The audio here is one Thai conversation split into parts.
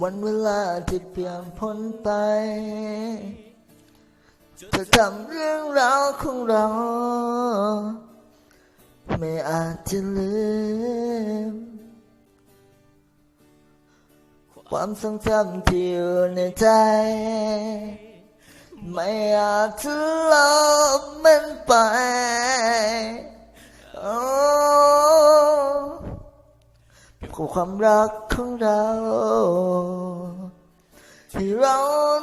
วันเวลาที่เปลี่ยนพ้นไปเธอจำเรื่องราวของเรา ไม่อาจจะลืม ความทรงจำที่อยู่ในใจ ไม่อาจจะลบมันไปโอ้ กับความรักของเรา ที่เรา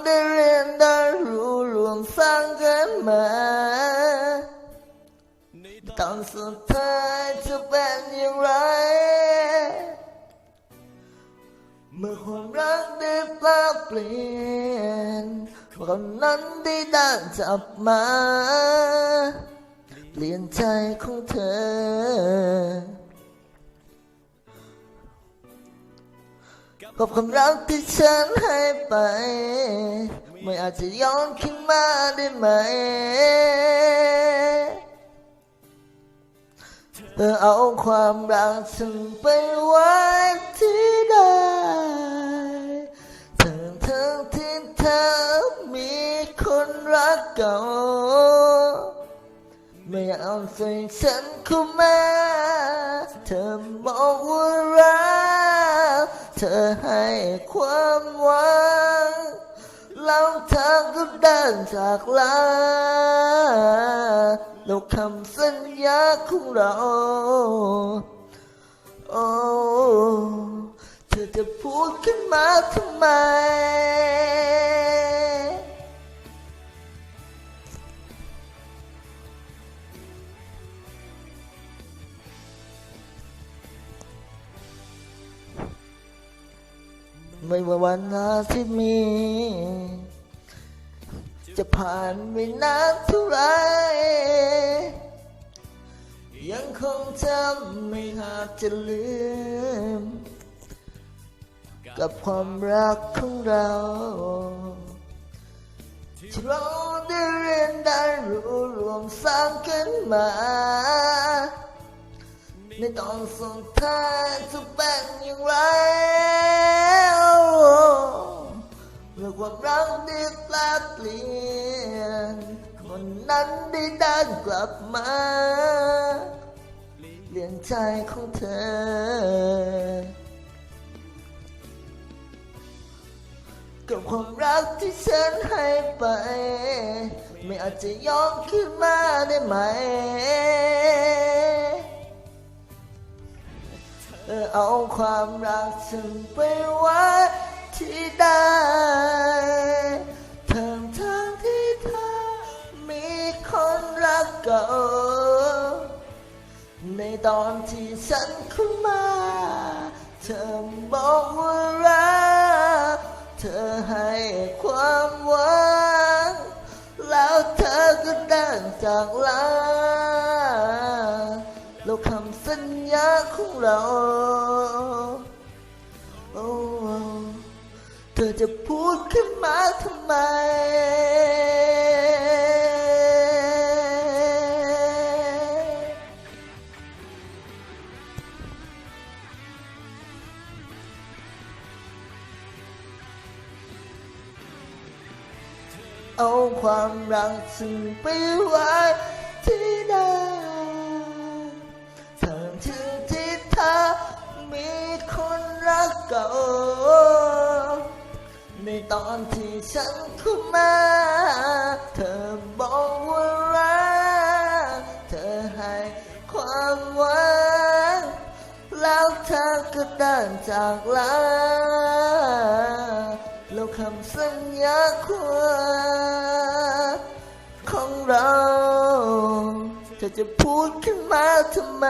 ได้เรียนได้รู้รวมสร้างกันมาตอนสุดท้ายจะเป็นอย่างไร เมื่อความรักได้แปลเปลี่ยนคนนั้นได้ดันจับมา เปลี่ยนใจของเธอ กับความรักที่ฉันให้ไป ไม่อาจจะย้อนขึ้นมาได้ไหม เธอเอาความรักฉันไปไว้ที่ใดทั้งทั้งที่เธอมีคนรักเก่า ไม่เอาใส่ฉันเข้ามา เธอบอกว่ารัก ธอให้ความหวังแล้วเธอก็เดินจากลาแล้วคำสัญญาของเรา โอ้ เธอจะพูดขึ้นมาทำไม ไม่ว่าวันนาที่มี จะผ่านไปนานเท่าไร ยังคงจำไม่อาจจะลืม กับความรักของเราที่เราได้เรียนได้รู้รวมสร้างกันมา ในตอนสุดท้ายจะเป็นอย่างไร วามรักได้แปลเปลี่ยน คนนั้นได้เดินกลับมาเปลี่ยนใจของเธอ กับความรักที่ฉันให้ไป ไม่อาจจะย้อนขึ้นมาได้ไหมเธอเอาความรักฉันไปไว้ ที่ใดทั้งทั้งที่เธอมีคนรักเก่าในตอนที่ฉันเข้ามา เธอบอกว่ารักเธอให้ความหวัง แล้วเธอก็เดินจากลาแล้วคำสัญญาของเรา จะพูดขึ้นมาทำไม เอาความรักฉันไปไว้ที่ใดทั้งที่ที่เธอมีคนรักเก่า ในตอนที่ฉันเข้ามา เธอบอกว่ารัก เธอให้ความหวังแล้วเธอก็เดินจากลาแล้วคำสัญญาความของเรา เธอจะพูดขึ้นมาทำไม